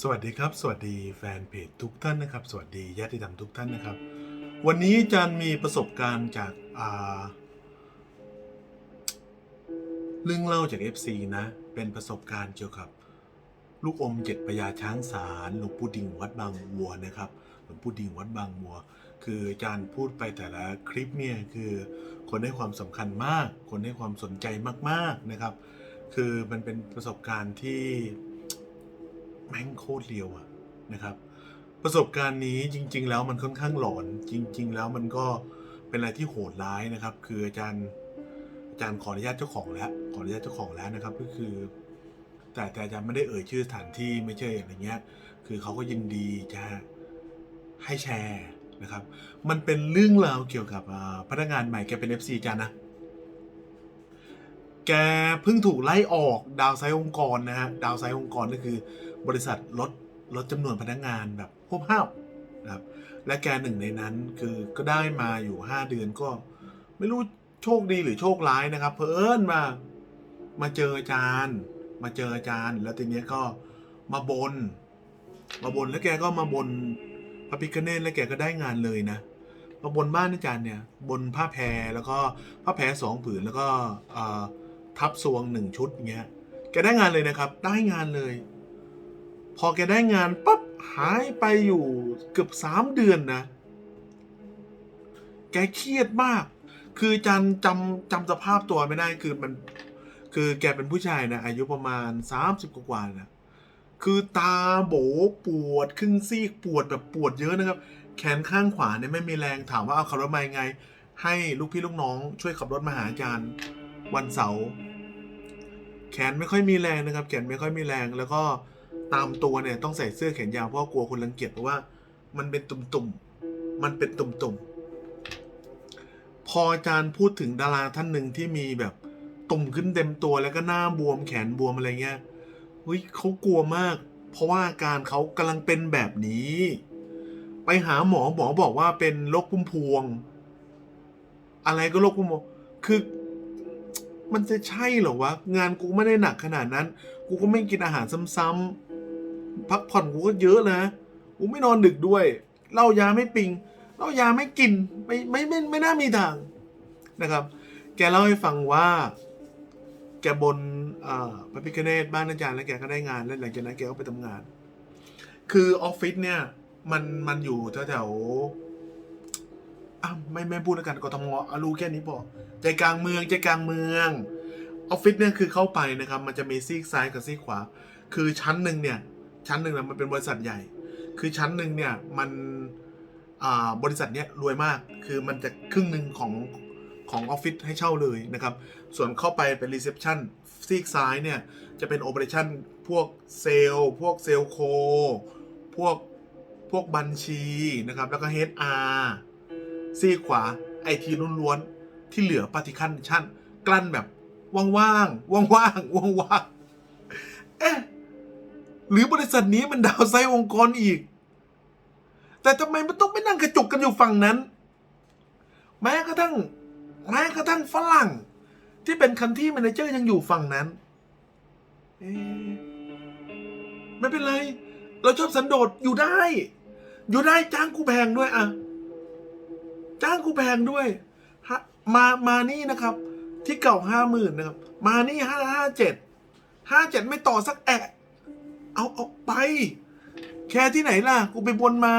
สวัสดีครับ สวัสดีแฟนเพจทุกท่านนะครับ สวัสดีญาติธรรมทุกท่านนะครับ วันนี้อาจารย์มีประสบการณ์จากอ่าเรื่องเล่าจาก FC นะ เป็นประสบการณ์เกี่ยวกับ ลูกอมเจ็ดพญาช้างสารหลวงปู่ดิ่งวัดบางวัวนะครับหลวงปู่ดิ่งวัดบางวัว คืออาจารย์พูดไปแต่ละคลิปเนี่ยคือ คนให้ความสำคัญมาก คนให้ความสนใจมากๆนะครับ คือมันเป็นประสบการณ์ที่ แม่งโคตรเรียวอะนะครับ ประสบการณ์นี้จริง ๆ แล้วมันค่อนข้างหลอน จริง ๆ แล้วมันก็เป็นอะไรที่โหดร้ายนะครับ คืออาจารย์อาจารย์ขออนุญาตเจ้าของแล้วขออนุญาตเจ้าของแล้วนะครับ ก็คือ แต่แต่อาจารย์ไม่ได้เอ่ยชื่อสถานที่ไม่ใช่อะไรเงี้ย คือเขาก็ยินดีจะให้แชร์นะครับ มันเป็นเรื่องราวเกี่ยวกับพนักงานใหม่แกเป็น FC อาจารย์นะแกเพิ่งถูกไล่ออกดาวไซด์องค์กรนะฮะดาวไซด์องค์กรก็คือ บริษัทลดลดจำนวนพนักงานแบบพวบห้าวนะครับและแกหนึ่งในนั้นคือก็ได้มาอยู่ 5 เดือนก็ ไม่รู้โชคดีหรือโชคร้ายนะครับเพอเอิญมามาเจออาจารย์ มาเจออาจารย์ แล้วทีเนี้ยก็มาบน มาบนแล้วแกก็มาบนพระพิคเนตแล้วแกก็ได้งานเลยนะมาบนบ้านอาจารย์เนี่ยบนผ้าแพรแล้วก็ผ้าแพรสองผืนแล้วก็ทับซวงหนึ่งชุดเงี้ยแกได้งานเลยนะครับ ได้งานเลย พอแกได้งานปั๊บหายไปอยู่เกือบสามเดือนนะ แกเครียดมาก คือจันจำจำสภาพตัวไม่ได้คือมัน คือแกเป็นผู้ชายนะ อายุประมาณสามสิบกว่านะคือตาโบปวดครึ่งซีกปวดแบบปวดเยอะนะครับ แขนข้างขวาเนี่ยไม่มีแรงถามว่าเอาขับรถมายังไง ให้ลูกพี่ลูกน้อง ช่วยขับรถมาหาอาจารย์วันเสาร์แขนไม่ค่อยมีแรงนะครับ แขนไม่ค่อยมีแรงแล้วก็ ตามตัวเนี่ยต้องใส่เสื้อแขนยาวเพราะกลัวคนรังเกียจเพราะว่า มันเป็นตุ่มๆ มันเป็นตุ่มๆ พออาจารย์พูดถึงดาราท่านหนึ่งที่มีแบบตุ่มขึ้นเต็มตัวแล้วก็หน้าบวมแขนบวมอะไรเงี้ยเฮ้ยเขากลัวมาก เพราะว่าอาการเขากำลังเป็นแบบนี้ ไปหาหมอหมอบอกว่าเป็นโรคพุ่มพวง อะไรก็โรคพุ่มพวงคือมันจะใช่เหรอวะ งานกูไม่ได้หนักขนาดนั้น กูก็ไม่กินอาหารซ้ำๆ พักผ่อนกูก็เยอะนะกูไม่นอนดึกด้วยเหล้ายาไม่ปิงเหล้ายาไม่กินไม่ไม่ไม่ไม่น่ามีทางนะครับ แกเล่าให้ฟังว่า แกบนพระพิคเนตบ้านอาจารย์แล้วแกก็ได้งานแล้วหลังจากนั้นแกก็ไปทำงาน คือออฟฟิศเนี่ย มันมันอยู่แถวแถวอะไม่ไม่พูดแล้วกันกทมอารู้แค่นี้พอใจกลางเมืองใจกลางเมืองออฟฟิศเนี่ยคือเข้าไปนะครับ มันจะมีซีกซ้ายกับซีกขวา คือชั้นหนึ่งเนี่ย ชั้นหนึ่งนะมันเป็นบริษัทใหญ่ คือชั้นหนึ่งเนี่ยมันบริษัทเนี้ยรวยมาก คือมันจะครึ่งหนึ่งของของออฟฟิศให้เช่าเลยนะครับ ส่วนเข้าไปเป็นรีเซพชันซีกซ้ายเนี่ยจะเป็นโอเปอเรชั่นพวกเซลล์พวกเซลโค พวกพวกบัญชีนะครับ แล้วก็ HR ซีกขวาไอทีล้วนๆ ที่เหลือปฏิคันชั่น กลั้นแบบว่างๆ ว่างๆ ว่างๆ เอ๊ะ หรือบริษัทนี้มันดาวไซองค์กรอีก แต่ทำไมมันต้องไปนั่งกระจุกกันอยู่ฝั่งนั้น แม้กระทั่งแม้กระทั่งฝรั่ง ที่เป็นคันที่แมเนเจอร์ยังอยู่ฝั่งนั้นไม่เป็นไร เราชอบสันโดษอยู่ได้ อยู่ได้จ้างกูแพงด้วยอะจ้างกูแพงด้วยมามานี่นะครับ ที่เก่าห้าหมื่นนะครับ มานี่ห้าห้าเจ็ดห้าเจ็ดไม่ต่อสักแอะ เอาเอาไป แค่ที่ไหนล่ะ กูไปบนมา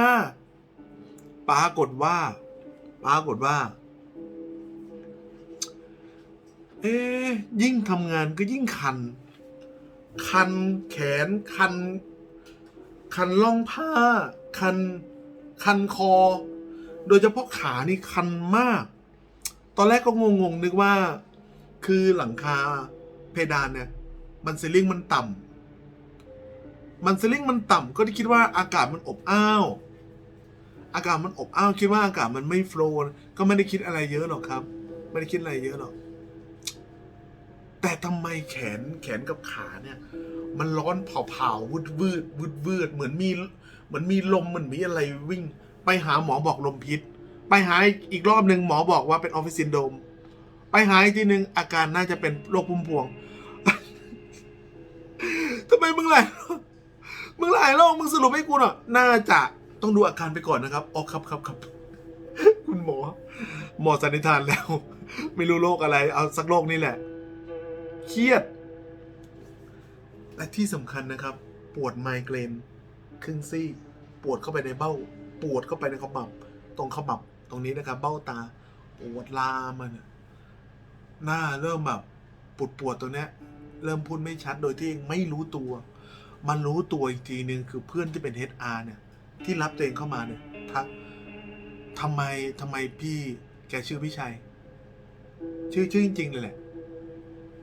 ปรากฏว่า ปรากฏว่า เอ๊ยิ่งทำงานก็ยิ่งคัน คันแขน คัน คันล่องผ้า คัน คันคอ โดยเฉพาะขานี่คันมาก ตอนแรกก็งงๆนึกว่า คือหลังคาเพดานเนี่ย มันซีลิ่งมันต่ำ มันซีลิ่งมันต่ำก็ที่คิดว่าอากาศมันอบอ้าว อากาศมันอบอ้าวคิดว่าอากาศมันไม่โฟล์ก็ไม่ได้คิดอะไรเยอะหรอกครับ ไม่ได้คิดอะไรเยอะหรอก แต่ทำไมแขนแขนกับขาเนี่ย มันร้อนเผาๆวืดวืดวืดวืดเหมือนมีเหมือนมีลมเหมือนมีอะไรวิ่ง ไปหาหมอบอกลมพิษ ไปหาอีกรอบหนึ่งหมอบอกว่าเป็นออฟฟิศซินโดมไปหาอีกทีหนึ่งอาการน่าจะเป็นโรคพุ่มพวงทำไมมึงหลาย มึงหลายโรคมึงสรุปให้กูหน่อยน่าจะต้องดูอาการไปก่อนนะครับอ๋อครับครับครับคุณหมอ หมอสันนิษฐานแล้ว ไม่รู้โรคอะไร เอาสักโรคนี่แหละ เครียด และที่สำคัญนะครับ ปวดไมเกรนครึ่งซี่ ปวดเข้าไปในเบ้า ปวดเข้าไปในขมับ ตรงขมับ ตรงนี้นะครับ เบ้าตา ปวดลามันหน้าเริ่มแบบปวดปวดตัวเนี้ย เริ่มพูดไม่ชัดโดยที่ไม่รู้ตัว มันรู้ตัวอีกทีนึงคือเพื่อนที่เป็น HR เนี่ย ที่รับตัวเองเข้ามาเนี่ยทักทำไมทำไมพี่แกชื่อพี่ชัย ชื่อชื่อจริงๆเลยแหละ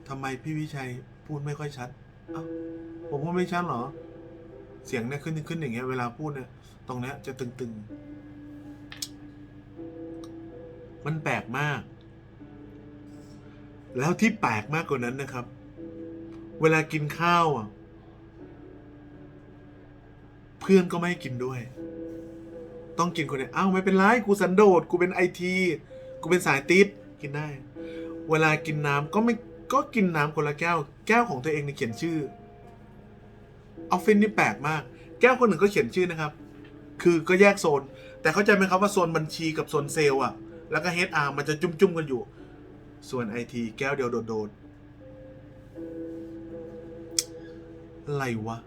ทำไมพี่วิชัยพูดไม่ค่อยชัดเอ้าผมพูดไม่ชัดเหรอ เสียงเนี่ยขึ้นขึ้นอย่างเงี้ยเวลาพูดเนี่ย ตรงเนี้ยจะตึงๆ มันแปลกมาก แล้วที่แปลกมากกว่านั้นนะครับ เวลากินข้าวอะ เพื่อนก็ไม่ให้กินด้วย ต้องกินคนเดียวอ้าวไม่เป็นไรกูสันโดษกูเป็นไอทีกูเป็นสายติดกินได้ เวลากินน้ำก็ไม่ก็กินน้ำคนละแก้ว แก้วของตัวเองเนี่ยเขียนชื่อออฟฟิศนี่แปลกมาก แก้วคนหนึ่งก็เขียนชื่อนะครับ คือก็แยกโซน แต่เข้าใจไหมครับว่าโซนบัญชีกับโซนเซลล์อะแล้วก็เฮดอาร์มันจะจุ่มๆกันอยู่ ส่วนไอทีแก้วเดียวโดดๆอะไรวะ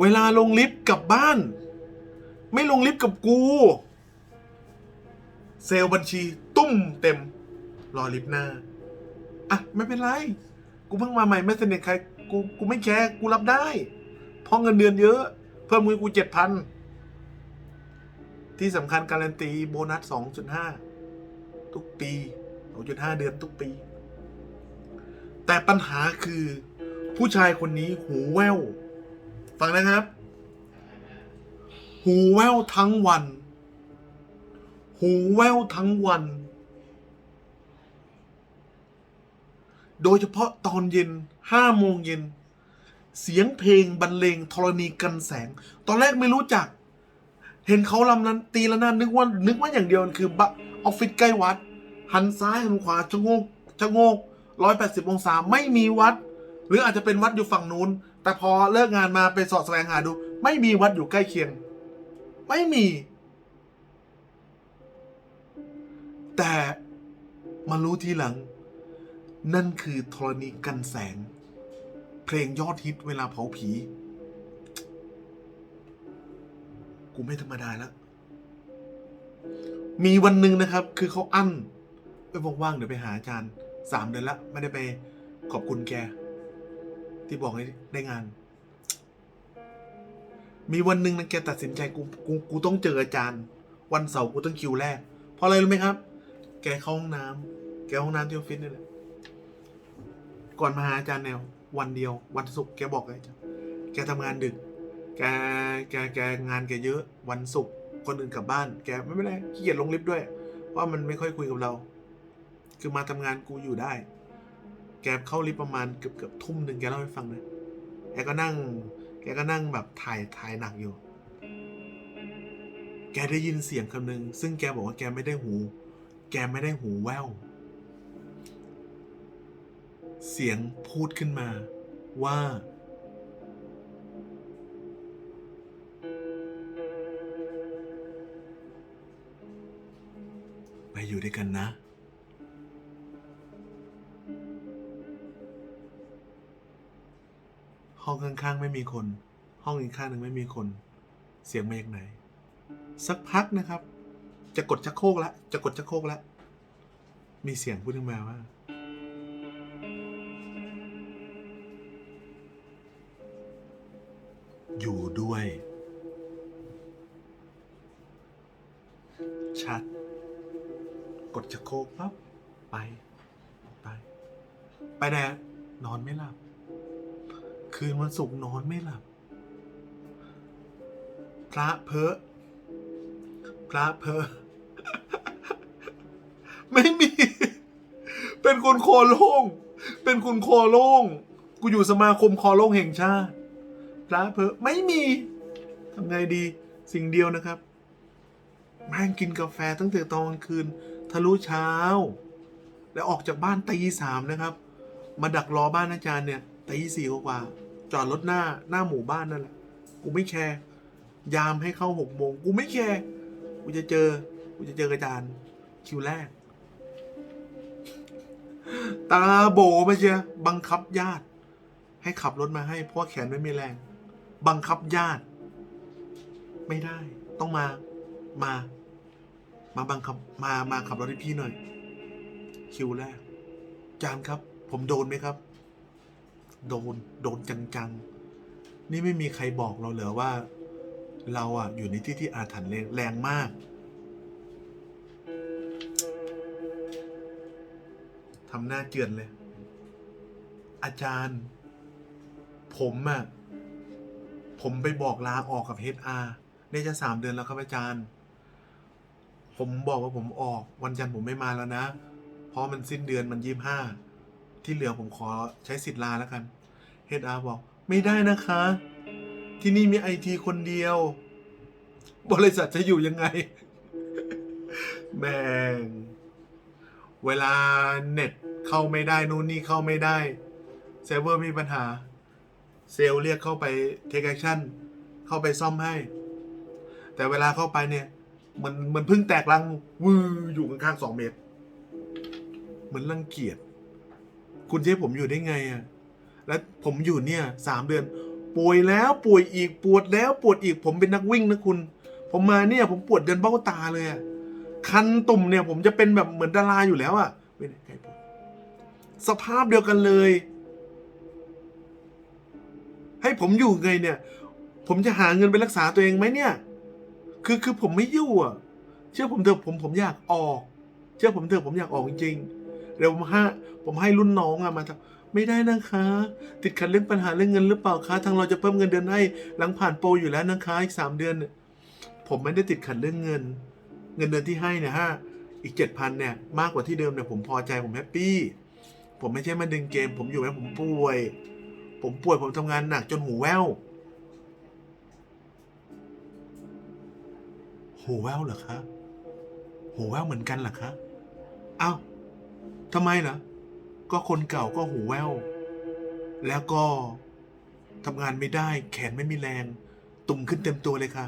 เวลาลงลิฟต์กลับบ้าน ไม่ลงลิฟต์กับกู เซลล์บัญชีตุ้มเต็ม รอลิฟต์หน้า อะ ไม่เป็นไร กูเพิ่งมาใหม่ไม่สนิทใคร กูกูไม่แคร์กูรับได้ เพราะเงินเดือนเยอะ เพิ่มเงินกูเจ็ดพันที่สำคัญการันตีโบนัสสองจุดห้าทุกปีสองจุดห้าเดือนทุกปี แต่ปัญหาคือ ผู้ชายคนนี้หูแว่วังนะครับ หูแว่วทั้งวัน หูแว่วทั้งวัน โดยเฉพาะตอนเย็นห้าโมงเย็น เสียงเพลงบรรเลงธรณีกันแสง ตอนแรกไม่รู้จัก เห็นเขาลำนั้นตีละนาดนึกว่า นึกว่าอย่างเดียวมันคือบะออฟฟิศใกล้วัด หันซ้ายหันขวาชะโงกชะโงกร้อยแปดสิบองศาไม่มีวัด หรืออาจจะเป็นวัดอยู่ฝั่งนู้น แต่พอเลิกงานมาไปสอดแสวงหาดู ไม่มีวัดอยู่ใกล้เคียง ไม่มี แต่มารู้ทีหลัง นั่นคือธรณีกันแสง เพลงยอดฮิตเวลาเผาผี กูไม่ธรรมดาแล้ว มีวันหนึ่งนะครับ คือเขาอั้นเอ้ยว่างๆเดี๋ยวไปหาอาจารย์สามเดือนละไม่ได้ไปขอบคุณแก ที่บอกให้ได้งาน มีวันหนึ่งนะแกตัดสินใจกูกูกูต้องเจออาจารย์ วันเสาร์กูต้องคิวแรก เพราะอะไรรู้ไหมครับ แกเข้าห้องน้ำแกเข้าห้องน้ำที่ออฟฟิศนี่แหละก่อนมาหาอาจารย์แนว วันเดียว วันศุกร์แกบอกเลยแกทำงานดึก แกแกแกงานแกเยอะ วันศุกร์คนอื่นกลับบ้าน แกไม่เป็นไรขี้เกียจลงลิฟต์ด้วยเพราะมันไม่ค่อยคุยกับเรา คือมาทำงานกูอยู่ได้ แกเข้าลิฟต์ประมาณเกือบเกือบทุ่มหนึ่งแกเล่าให้ฟังนะแกก็นั่ง แกก็นั่งแบบถ่ายถ่ายหนักอยู่ แกได้ยินเสียงคำหนึ่งซึ่งแกบอกว่าแกไม่ได้หู แกไม่ได้หูแว่ว เสียงพูดขึ้นมาว่า ข้างไม่มีคน ห้องอีกข้างหนึ่งไม่มีคน เสียงมาจากไหน สักพักนะครับ จะกดชักโครกแล้วจะกดชักโครกแล้วมีเสียงพูดขึ้นมาว่า อยู่ด้วย ชัด กดชักโครกปั๊บไป ไป ไปไหนนอนไม่หลับ คืนวันศุกร์นอนไม่หลับ พระเพอพระเพอไม่มี เป็นคนคอโล่ง เป็นคนคอโล่ง กูอยู่สมาคมคอโล่งแห่งชาติ พระเพอไม่มีทำไงดีสิ่งเดียวนะครับแม่งกินกาแฟตั้งแต่ตอนกลางคืน ทะลุเช้า แล้วออกจากบ้านตีสามนะครับ มาดักรอบ้านอาจารย์เนี่ยตีสี่กว่า จอดรถหน้าหน้าหมู่บ้านนั่นแหละกูไม่แคร์ยามให้เข้าหกโมงกูไม่แคร์กูจะเจอ กูจะเจออาจารย์คิวแรก ตาโบมาเชียบังคับญาติ ให้ขับรถมาให้เพราะแขนไม่มีแรง บังคับญาติ ไม่ได้ ต้องมา มา มาบังคับ มามาขับรถให้พี่หน่อย คิวแรก จานครับ ผมโดนไหมครับ โดนโดนจังๆ นี่ไม่มีใครบอกเราเหรอว่า เราอะอยู่ในที่ที่อาถรรพ์แรงมาก ทำหน้าเจือนเลย อาจารย์ ผมอะผมไปบอกลาออกกับ HR ได้จะสามเดือนแล้วครับอาจารย์ ผมบอกว่าผมออก วันจันทร์ผมไม่มาแล้วนะ เพราะมันสิ้นเดือนมันยี่ห้า ที่เหลือผมขอใช้สิทธิ์ลาแล้วกัน HR บอกไม่ได้นะคะ ที่นี่มีไอทีคนเดียว บริษัทจะอยู่ยังไง แม่ง เวลาเน็ตเข้าไม่ได้ นู่นนี่เข้าไม่ได้เซิร์ฟเวอร์มีปัญหา เซลล์เรียกเข้าไปเทคแอคชั่นเข้าไปซ่อมให้ แต่เวลาเข้าไปเนี่ย มันมันเพิ่งแตกลังวืออยู่ข้างๆสองเมตร เหมือนรังเกียจ คุณจะให้ผมอยู่ได้ไงอะแล้วผมอยู่เนี่ยสามเดือน ป่วยแล้วป่วยอีกปวดแล้วปวดอีกผมเป็นนักวิ่งนะคุณ ผมมาเนี่ยผมปวดเดินเบ้าตาเลยอะคันตุ่มเนี่ยผมจะเป็นแบบเหมือนดาราอยู่แล้วอะเป็นไงผมสภาพเดียวกันเลย ให้ผมอยู่ไงเนี่ย ผมจะหาเงินไปรักษาตัวเองไหมเนี่ย คือคือผมไม่อยู่อะเชื่อผมเถอะผมผมอยากออก เชื่อผมเถอะผมอยากออกจริงๆ เดี๋ยวผมให้ผมให้รุ่นน้องอะมาทำไม่ได้นะคะ ติดขัดเรื่องปัญหาเรื่องเงินหรือเปล่าคะทางเราจะเพิ่มเงินเดือนให้หลังผ่านโปรอยู่แล้วนะคะอีกสามเดือนเนี่ยผมไม่ได้ติดขัดเรื่องเงิน เงินเดือนที่ให้เนี่ยฮะอีกเจ็ดพันเนี่ยมากกว่าที่เดิมเนี่ยผมพอใจผมแฮปปี้ผมไม่ใช่มาดึงเกม ผมอยู่แล้วผมป่วย ผมป่วยผมทำงานหนักจนหูแว่วหูแว่วเหรอคะหูแว่วเหมือนกันเหรอคะ เอ้า ทำไมล่ะ ก็คนเก่าก็หูแว่ว แล้วก็ทำงานไม่ได้ แขนไม่มีแรง ตุ่มขึ้นเต็มตัวเลยค่ะ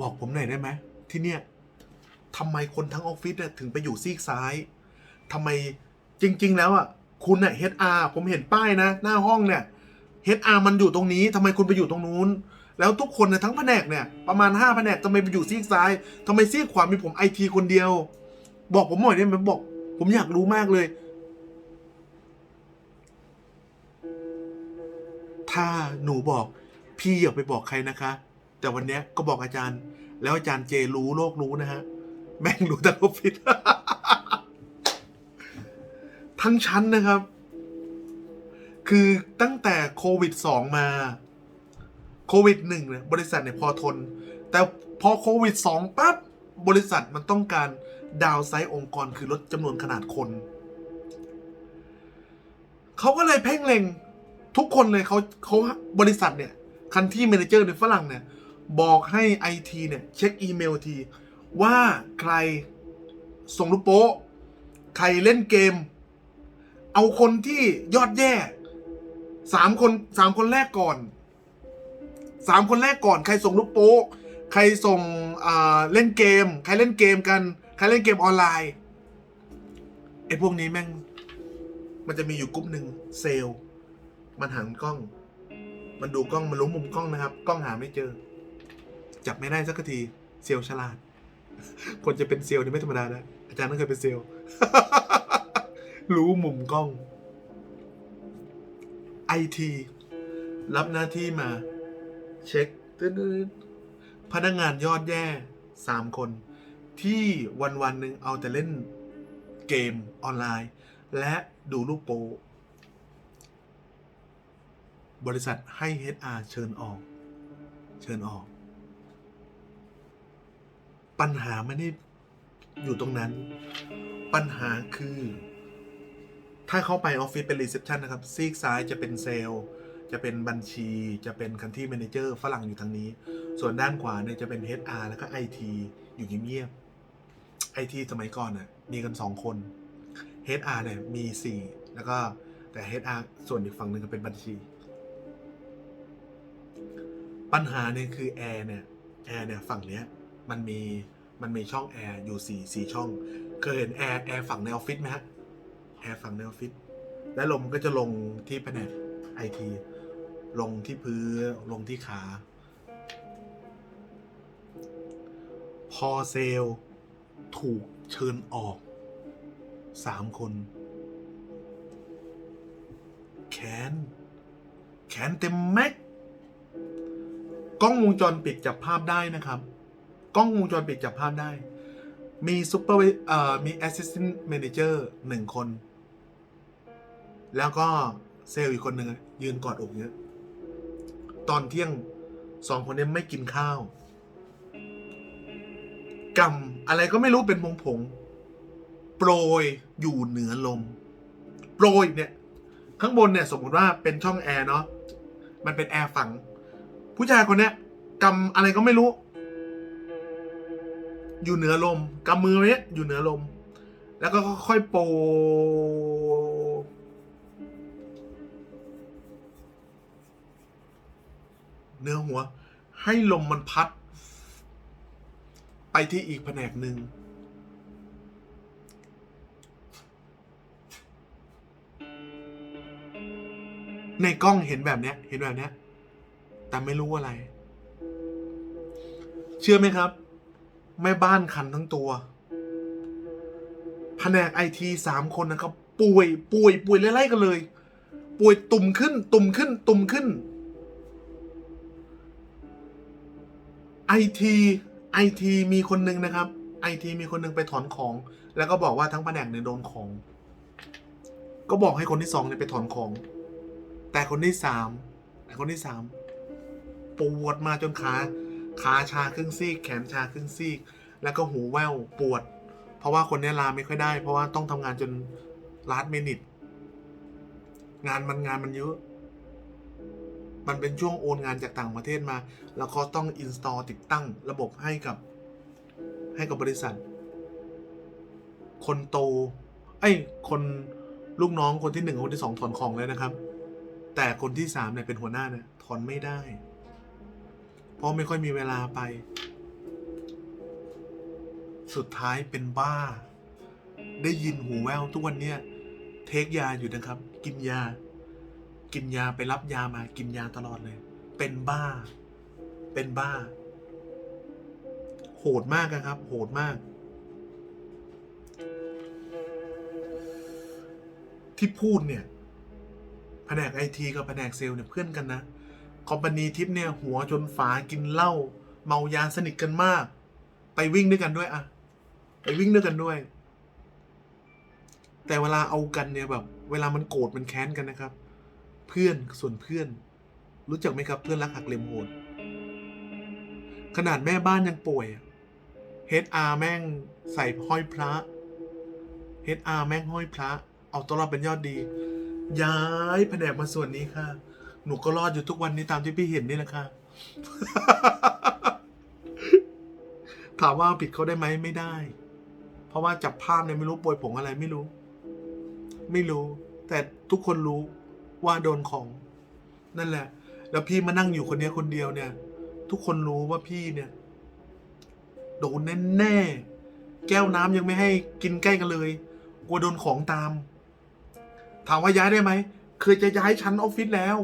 บอกผมหน่อยได้ไหมที่เนี่ยทำไมคนทั้งออฟฟิศเนี่ยถึงไปอยู่ซีกซ้ายทำไมจริง ๆ แล้วอะ คุณเนี่ย HR ผมเห็นป้ายนะ หน้าห้องเนี่ย HR มันอยู่ตรงนี้ทำไมคุณไปอยู่ตรงนู้น แล้วทุกคนเนี่ยทั้งแผนกเนี่ย ประมาณ5แผนกทำไมไปอยู่ซีกซ้ายทำไมซีกขวามีผมไอทีคนเดียว บอกผมหน่อยได้ไหมบอก ผมอยากรู้มากเลย ถ้าหนูบอก พี่อย่าไปบอกใครนะคะ แต่วันเนี้ยก็บอกอาจารย์ แล้วอาจารย์เจรู้โลกรู้นะฮะ แม่งรู้ทั้งออฟฟิศทั้งชั้นนะครับ คือตั้งแต่โควิดสองมาโควิดหนึ่งเนี่ยบริษัทเนี่ยพอทน แต่พอโควิดสองปั๊บบริษัทมันต้องการ ดาวไซต์องค์กรคือลดจำนวนขนาดคน เขาก็เลยเพ่งเล็งทุกคนเลยเขาเขาบริษัทเนี่ยคันที่เมนเจอร์ในฝรั่งเนี่ย บอกให้ไอทีเนี่ย เช็คอีเมลที ว่าใครส่งรูปโป๊ะใครเล่นเกม เอาคนที่ยอดแย่สามคนสามคนแรกก่อนสามคนแรกก่อน ใครส่งรูปโป๊ะใครส่งเล่นเกม ใครเล่นเกมกัน ครเล่นเกมออนไลน์ไอ้พวกนี้แม่ง มันจะมีอยู่กลุ่มหนึ่งเซลล์มันหันกล้อง มันดูกล้อง มันรู้มุมกล้องนะครับ กล้องหาไม่เจอ จับไม่ได้สักทีเซลล์ฉลาด คนจะเป็นเซลล์นี่ไม่ธรรมดานะอาจารย์ต้องเคยเป็นเซลล์รู้มุมกล้องไอทีรับหน้าที่มา เช็คตึ๊ดๆพนักงานยอดแย่สามคน ที่วันวันหนึ่งเอาแต่เล่นเกมออนไลน์ และดูรูปโป บริษัทให้ HR เชิญออก เชิญออก ปัญหาไม่ได้อยู่ตรงนั้น ปัญหาคือ ถ้าเข้าไปออฟฟิศเป็นรีเซพชันนะครับ ซีกซ้ายจะเป็นเซลล์จะเป็นบัญชีจะเป็นคันที่ m ม n เจอร์ฝรั่งอยู่ทางนี้ ส่วนด้านขวาเนี่ยจะเป็น HR แล้วก็ IT อยู่เงียบๆ IT สมัยก่อนน่ะมีกันสองคน HR เนี่ยมี4แล้วก็แต่ HR ส่วนอีกฝั่งหนึ่งก็เป็นบัญชี ปัญหาเนี่ยคือแอร์เนี่ยแอร์เนี่ยฝั่งเนี้ยมันมีมันมีช่องแอร์อยู่สี่สี่ช่อง เคยเห็นแอร์แอร์ฝั่งในออฟฟิศไหมฮะแอร์ฝั่งในออฟฟิศและลมก็จะลงที่แผนกไอทีลงที่พื้นลงที่ขา พอเซลล์ ถูกเชิญออกสามคนแขน แขนเต็มแม็กกล้องวงจรปิดจับภาพได้นะครับ กล้องวงจรปิดจับภาพได้ มีซูเปอร์เอ่อมีแอสซิสแตนต์แมเนเจอร์หนึ่งคน แล้วก็เซลล์อีกคนหนึ่งยืนกอดอกเนี้ยตอนเที่ยงสองคนนี้ไม่กินข้าวกำ อะไรก็ไม่รู้เป็นผงผงโปรยอยู่เหนือลม โปรยเนี่ย ข้างบนเนี่ยสมมติว่าเป็นช่องแอร์เนาะมันเป็นแอร์ฝัง ผู้ชายคนเนี้ยกำอะไรก็ไม่รู้ อยู่เหนือลมกำมือไว้เนี่ยอยู่เหนือลม แล้วก็ค่อยโปรเนื้อหัว ให้ลมมันพัด ไปที่อีกแผนกหนึ่ง ในกล้องเห็นแบบเนี้ย เห็นแบบเนี้ย แต่ไม่รู้อะไร เชื่อไหมครับแม่บ้านคันทั้งตัว แผนกไอทีสามคนนะครับ ป่วย ป่วย ป่วยไล่ๆกันเลย ป่วยตุ่มขึ้น ตุ่มขึ้น ตุ่มขึ้นไอที ไอทีมีคนหนึ่งนะครับไอทีมีคนหนึ่งไปถอนของ แล้วก็บอกว่าทั้งแผนกเนี่ยโดนของ ก็บอกให้คนที่สองเนี่ยไปถอนของ แต่คนที่สามแต่คนที่สามปวดมาจนขาขาชาครึ่งซีก แขนชาครึ่งซีก แล้วก็หูแว่วปวด เพราะว่าคนนี้ลาไม่ค่อยได้ เพราะว่าต้องทำงานจนลาดเมนิตงานมันงานมันเยอะ มันเป็นช่วงโอนงานจากต่างประเทศมา แล้วก็ต้องอินสตอลติดตั้งระบบให้กับ ให้กับบริษัท คนโตไอ้คนลูกน้องคนที่หนึ่งคนที่สองถอนของเลยนะครับ แต่คนที่สามเนี่ยเป็นหัวหน้าเนี่ยถอนไม่ได้ เพราะไม่ค่อยมีเวลาไป สุดท้ายเป็นบ้า ได้ยินหูแววทุกวันเนี่ย เทคยาอยู่นะครับ กินยา กินยาไปรับยามากินยาตลอดเลย เป็นบ้า เป็นบ้า โหดมากอะครับ โหดมาก ที่พูดเนี่ยแผนกไอทีกับแผนกเซลล์เนี่ยเพื่อนกันนะคอมพานีทิปเนี่ย หัวจนฝากินเหล้าเมายาสนิทกันมาก ไปวิ่งด้วยกันด้วยอะไปวิ่งด้วยกันด้วย แต่เวลาเอากันเนี่ยแบบ เวลามันโกรธมันแค้นกันนะครับ เพื่อนส่วนเพื่อน รู้จักไหมครับเพื่อนรักหักเหลี่ยมโหดขนาดแม่บ้านยังป่วยเฮดอาแม่งใส่ห้อยพระเฮดอาแม่งห้อยพระ เอาตัวรอดเป็นยอดดี ย้ายแผนกมาส่วนนี้ค่ะ หนูก็รอดอยู่ทุกวันนี้ตามที่พี่เห็นนี่แหละค่ะ ถามว่าผิดเขาได้ไหมไม่ได้ เพราะว่าจับภาพเนี่ยไม่รู้โปรยผงอะไรไม่รู้ ไม่รู้ แต่ทุกคนรู้ ว่าโดนของ นั่นแหละ แล้วพี่มานั่งอยู่คนเนี้ยคนเดียวเนี่ย ทุกคนรู้ว่าพี่เนี่ย โดนแน่ๆแก้วน้ำยังไม่ให้กินใกล้กันเลย กลัวโดนของตาม ถามว่าย้ายได้ไหมเคยจะย้ายชั้นออฟฟิศแล้ว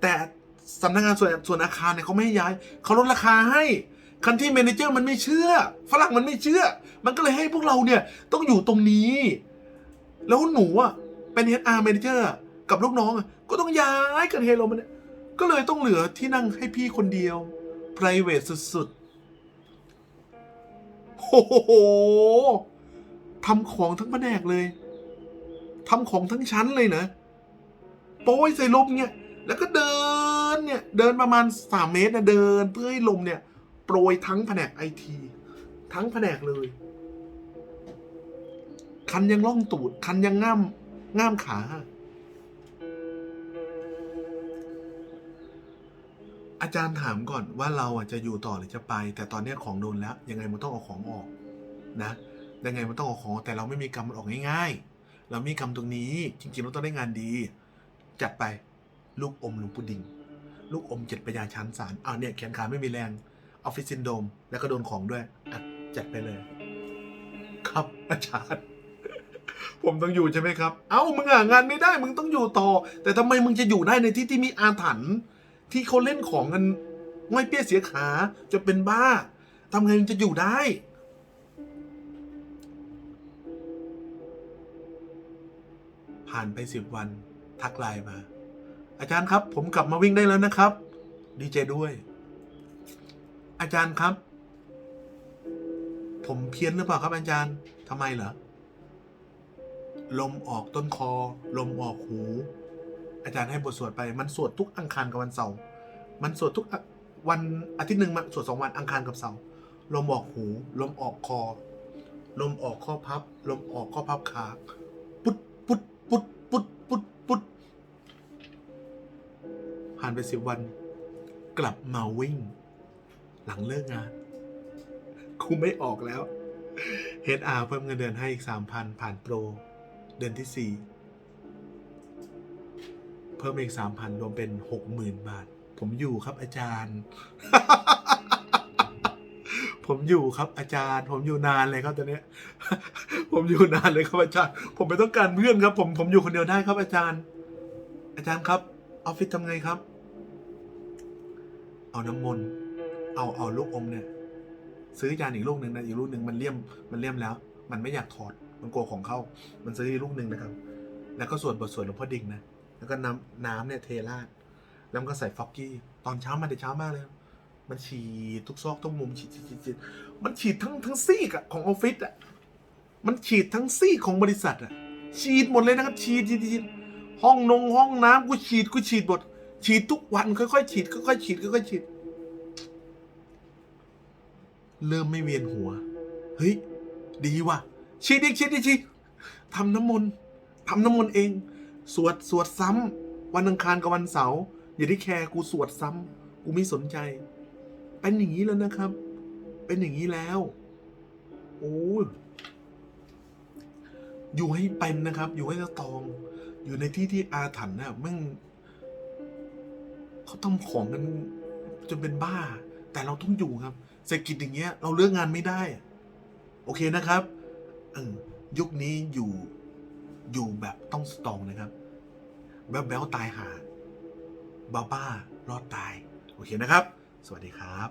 แต่สำนักงานส่วนส่วนอาคารเนี่ยเขาไม่ให้ย้ายเขาลดราคาให้คันที่เมนเจอร์มันไม่เชื่อ ฝรั่งมันไม่เชื่อ มันก็เลยให้พวกเราเนี่ยต้องอยู่ตรงนี้ แล้วหนูอะเป็น HR manager อะ กับลูกน้อง ก็ต้องย้ายกันเฮโลมันก็เลยต้องเหลือที่นั่งให้พี่คนเดียว private สุดๆโอ้โหทำของทั้งแผนกเลยทำของทั้งชั้นเลยนะโป้ยใส่ลมเนี่ยแล้วก็เดินเนี่ยเดินประมาณสามเมตรนะเดินเพื่อให้ลมเนี่ยโปรยทั้งแผนกไอทีทั้งแผนกเลย คันยังล่องตูด คันยังง่ามง่ามขา อาจารย์ถามก่อนว่าเราอะจะอยู่ต่อหรือจะไป แต่ตอนนี้ของโดนแล้ว ยังไงมันต้องเอาของออกนะยังไงมันต้องเอาของออกแต่เราไม่มีกรรมมันออกง่ายๆ เรามีคำตรงนี้ จริงๆเราต้องได้งานดีจัดไปลูกอมหลวงปู่ดิ่งลูกอมเจ็ดปัญญาชั้นสารเอาเนี่ยแขนขาไม่มีแรงออฟฟิศซินโดมแล้วก็โดนของด้วยอะจัดไปเลย ครับอาจารย์ผมต้องอยู่ใช่ไหมครับ เอ้า มึงหางานไม่ได้ มึงต้องอยู่ต่อ แต่ทำไมมึงจะอยู่ได้ในที่ที่มีอาถรรพ์ ที่เขาเล่นของกันง่อยเปี้ยเสียขาจนเป็นบ้าทำไงมึงจะอยู่ได้ ผ่านไปสิบวัน ทักไลน์มา อาจารย์ครับ ผมกลับมาวิ่งได้แล้วนะครับ ดีใจด้วย อาจารย์ครับ ผมเพี้ยนหรือเปล่าครับอาจารย์ทำไมเหรอลมออกต้นคอ ลมออกหู อาจารย์ให้บทสวดไป มันสวดทุกอังคารกับวันเสาร์มันสวดทุกวันอาทิตย์หนึ่งมันสวดสองวันอังคารกับเสาร์ลมออกหูลมออกคอ ลมออกข้อพับ ลมออกข้อพับขาปุ๊ดปุ๊ดปุ๊ดปุ๊ดปุ๊ดปุ๊ดผ่านไปสิบวัน กลับมาวิ่ง หลังเลิกงานกูไม่ออกแล้ว HR เพิ่มเงินเดือนให้อีกสามพันผ่านโปร เดือนที่สี่ เพิ่มอีกสามพันรวมเป็นหกหมื่นบาท ผมอยู่ครับอาจารย์ ผมอยู่ครับอาจารย์ ผมอยู่นานเลยครับตอนนี้ผมอยู่นานเลยครับอาจารย์ ผมไม่ต้องการเพื่อนครับ ผมผมอยู่คนเดียวได้ครับ อาจารย์ อาจารย์ครับออฟฟิศทำไงครับ เอาน้ำมนต์เอาเอาลูกอมเนี่ย ซื้อยานอีกลูกหนึ่งนะอีกลูกหนึ่งมันเลี่ยมมันเลี่ยมแล้ว มันไม่อยากถอดมันกลัวของเข้า มันซื้ออีกลูกหนึ่งนะครับ แล้วก็สวดบทสวดหลวงพ่อดิ่งนะ แล้วก็น้ำน้ำเนี่ยเทราด แล้วก็ใส่ฟอกกี้ ตอนเช้ามาแต่เช้ามากเลย มันฉีดทุกซอกทุกมุมฉีดฉีดฉีดฉีดมันฉีดทั้งทั้งซีกอะของออฟฟิศอะมันฉีดทั้งซีกของบริษัทอะฉีดหมดเลยนะครับ ฉีดฉีดฉีดห้องนงห้องน้ำกูฉีดกูฉีดหมด ฉีดทุกวันค่อยๆฉีดค่อยๆฉีดค่อยๆฉีด เริ่มไม่เวียนหัว เฮ้ย ดีว่ะฉีดอีกฉีดอีกฉีดทำน้ำมนต์ทำน้ำมนต์เอง สวดสวดซ้ำวันอังคารกับวันเสาร์อย่าได้แคร์กูสวดซ้ำกูไม่สนใจ เป็นอย่างนี้แล้วนะครับ เป็นอย่างนี้แล้ว โอ้ยอยู่ให้เป็นนะครับ อยู่ให้ตอง อยู่ในที่ที่อาถรรพ์นะมึงเขาทำของกันจนเป็นบ้า แต่เราต้องอยู่ครับเศรษฐกิจอย่างเงี้ย เราเลือกงานไม่ได้ โอเคนะครับยุคนี้อยู่อยู่แบบต้องสตองนะครับ แบ๊วแบ๊วตายหาบ้าบ้ารอดตาย โอเคนะครับ สวัสดีครับ